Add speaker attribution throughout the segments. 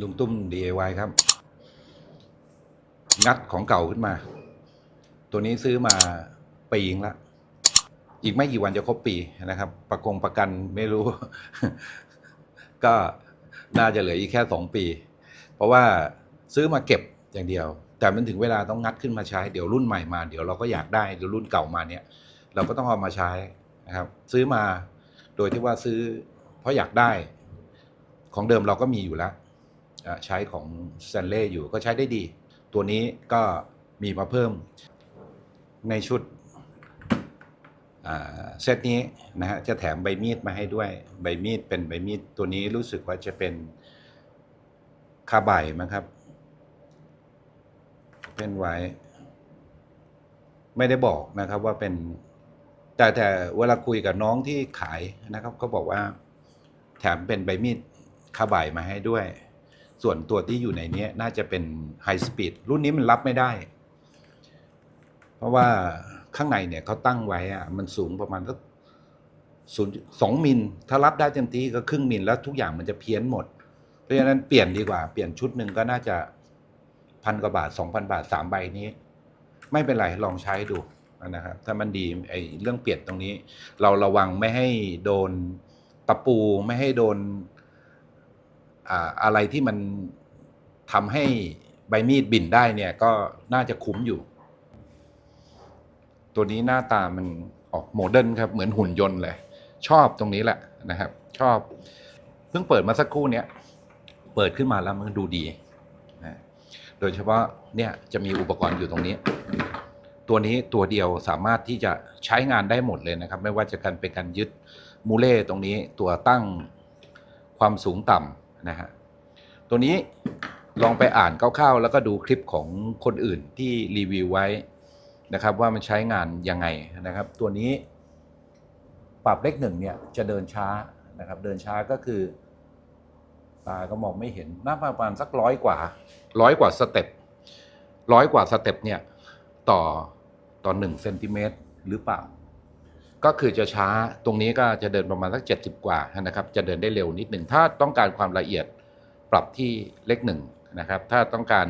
Speaker 1: ลุงตุ้ม DIY ครับ งัดของเก่าขึ้นมา ตัวนี้ซื้อมาปีงละ อีกไม่กี่วันจะครบปีนะครับ ประกงประกันไม่รู้ ก็น่าจะเหลืออีกแค่สองปี เพราะว่าซื้อมาเก็บอย่างเดียว แต่มันถึงเวลาต้องงัดขึ้นมาใช้ เดี๋ยวรุ่นใหม่มา เดี๋ยวเราก็อยากได้เดี๋ยวรุ่นเก่ามาเนี่ย เราก็ต้องเอามาใช้นะครับ ซื้อมาโดยที่ว่าซื้อ เพราะอยากได้ ของเดิมเราก็มีอยู่แล้ว ใช้ของ s ซนเล่อยู่ก็ใช้ได้ดี ตัวนี้ก็มีมาเพิ่มในชุดเซตนี้นะฮะจะแถมใบมีดมาให้ด้วยใบมีดเป็นใบมีดตัวนี้รู้สึกว่าจะเป็นคาไบมั้งครับเป็นไว้ ไม่ได้บอกนะครับว่าเป็น แต่แต่เวลาคุยกับน้องที่ขายนะครับเขาบอกว่า แถมเป็นใบมีดคาไบมาให้ด้วย ส่วนตัวที่อยู่ในนี้น่าจะเป็นไฮสปีดรุ่นนี้มันรับไม่ได้ เพราะว่าข้างในเนี่ยเขาตั้งไว้อะมันสูงประมาณสักศูนย์สองมิล ถ้ารับได้เต็มที่ก็ครึ่งมิลแล้วทุกอย่างมันจะเพี้ยนหมด เพราะฉะนั้นเปลี่ยนดีกว่า เปลี่ยนชุดหนึ่งก็น่าจะพันกว่าบาทสองพันบาทสามใบนี้ ไม่เป็นไรลองใช้ดูนะครับถ้ามันดีไอ้เรื่องเปลี่ยนตรงนี้ เราระวังไม่ให้โดนตะปูไม่ให้โดน อ่าอะไรที่มันทำให้ใบมีดบินได้เนี่ยก็น่าจะคุ้มอยู่ ตัวนี้หน้าตามันออกโมเดิร์นครับ เหมือนหุ่นยนต์เลย ชอบตรงนี้แหละนะครับ ชอบ เพิ่งเปิดมาสักครู่เนี้ยเปิดขึ้นมาแล้วมันดูดีนะโดยเฉพาะเนี่ยจะมีอุปกรณ์อยู่ตรงนี้ ตัวนี้ตัวเดียวสามารถที่จะใช้งานได้หมดเลยนะครับ ไม่ว่าจะการเป็นการยึดมูเล่ตรงนี้ตัวตั้งความสูงต่ำ นะฮะตัวนี้ลองไปอ่านคร่าวๆแล้วก็ดูคลิปของคนอื่นที่รีวิวไว้นะครับ ว่ามันใช้งานยังไงนะครับ ตัวนี้ปรับเลขหนึ่งเนี่ยจะเดินช้านะครับ เดินช้าก็คือตาก็มองไม่เห็นน่าประมาณสักร้อยกว่าร้อยกว่าสเต็ปร้อยกว่าสเต็ปเนี่ยต่อต่อหนึ่งเซนติเมตรหรือเปล่า ก็คือจะช้าตรงนี้ก็จะเดินประมาณสักเจ็ดสิบกว่านะครับ จะเดินได้เร็วนิดหนึ่ง ถ้าต้องการความละเอียดปรับที่เลขหนึ่งนะครับ ถ้าต้องการ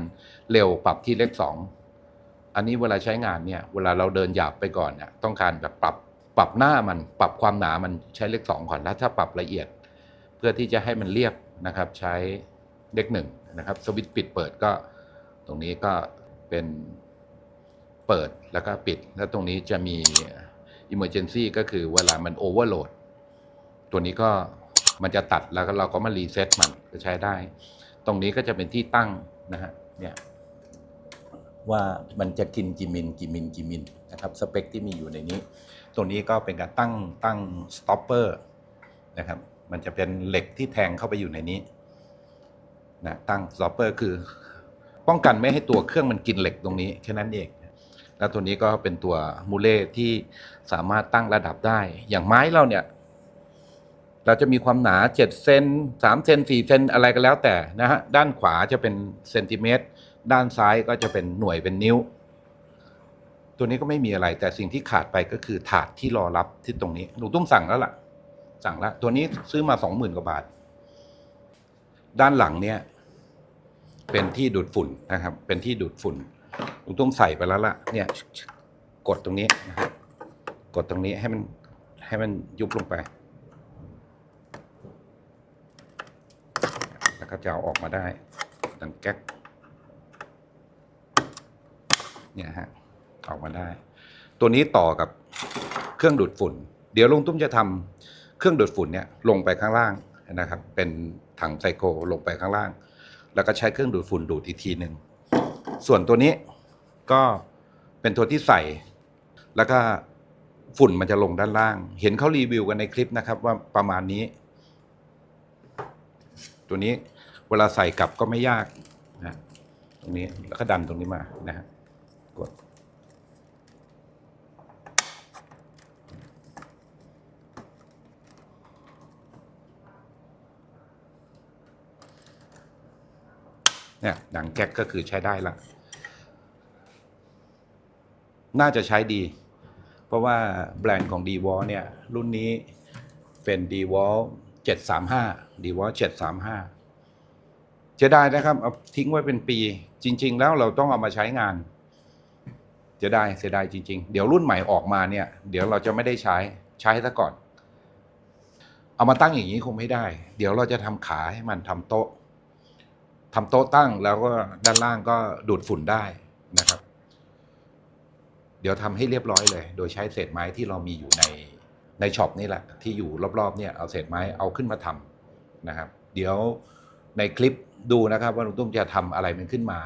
Speaker 1: เร็วปรับที่เลขสองอันนี้เวลาใช้งานเนี่ย เวลาเราเดินหยาบไปก่อนเนี่ยต้องการแบบปรับปรับหน้ามันปรับความหนามันใช้เลขสองก่อนแล้วถ้าปรับละเอียด เพื่อที่จะให้มันเรียบนะครับใช้เลขหนึ่งนะครับสวิตช์ปิดเปิดก็ ตรงนี้ก็เป็นเปิดแล้วก็ปิด แล้วตรงนี้จะมี emergency ก็คือเวลามัน overload ตัวนี้ก็มันจะตัดแล้วเราก็มารีเซ็ตมันก็ใช้ได้ ตรงนี้ก็จะเป็นที่ตั้งนะฮะเนี่ยว่ามันจะกินกี่มิลกี่มิลกี่มิลนะครับสเปคที่มีอยู่ในนี้ ตัวนี้ก็เป็นการตั้งตั้ง stopper นะครับมันจะเป็นเหล็กที่แทงเข้าไปอยู่ในนี้นะตั้ง stopper คือ ป้องกันไม่ให้ตัวเครื่องมันกินเหล็กตรงนี้แค่นั้นเอง แล้วตัวนี้ก็เป็นตัวมูเล่ที่สามารถตั้งระดับได้ อย่างไม้เราเนี่ย เราจะมีความหนา7เซน3เซน4เซนอะไรก็แล้วแต่นะฮะด้านขวาจะเป็นเซนติเมตร ด้านซ้ายก็จะเป็นหน่วยเป็นนิ้ว ตัวนี้ก็ไม่มีอะไร แต่สิ่งที่ขาดไปก็คือถาดที่รอรับที่ตรงนี้หนูตุ้มสั่งแล้วล่ะ สั่งแล้วตัวนี้ซื้อมา20,000กว่าบาท ด้านหลังเนี่ยเป็นที่ดูดฝุ่นนะครับ เป็นที่ดูดฝุ่น ลุงตุ้มใส่ไปแล้วล่ะ เนี่ย กดตรงนี้นะครับ กดตรงนี้ให้มันให้มันยุบลงไป แล้วก็จะเอาออกมาได้ดังแก๊ก เนี่ยฮะ ออกมาได้ ตัวนี้ต่อกับเครื่องดูดฝุ่น เดี๋ยวลุงตุ้มจะทำเครื่องดูดฝุ่นเนี่ยลงไปข้างล่างนะครับ เป็นถังไซโคลลงไปข้างล่าง แล้วก็ใช้เครื่องดูดฝุ่นดูดอีกทีหนึ่ง ส่วนตัวนี้ ก็เป็นตัวที่ใส่ แล้วก็ฝุ่นมันจะลงด้านล่าง เห็นเขารีวิวกันในคลิปนะครับ ว่าประมาณนี้ ตัวนี้เวลาใส่กลับก็ไม่ยากนะตรงนี้แล้วก็ดันตรงนี้มานะฮะกดเนี่ยดังแก๊กก็คือใช้ได้ละ น่าจะใช้ดี เพราะว่าแบรนด์ของ d w a l เนี่ย รุ่นนี้เป็น d w a l 735 d w a l 735 จะได้นะครับ เอาทิ้งไว้เป็นปี จริง ๆ แล้วเราต้องเอามาใช้งาน จะได้เสียดายจริง ๆ เดี๋ยวรุ่นใหม่ออกมาเนี่ย เดี๋ยวเราจะไม่ได้ใช้ใช้ซะก่อน เอามาตั้งอย่างนี้คงไม่ได้ เดี๋ยวเราจะทำขาให้มันทำโต๊ะทำโต๊ะตั้งแล้วก็ด้านล่างก็ดูดฝุ่นได้นะครับ เดี๋ยวทำให้เรียบร้อยเลย โดยใช้เศษไม้ที่เรามีอยู่ในในช็อปนี่แหละ ที่อยู่รอบๆเนี่ยเอาเศษไม้เอาขึ้นมาทำนะครับ เดี๋ยวในคลิปดูนะครับว่าลุงตุ้มจะทำอะไรมันขึ้นมา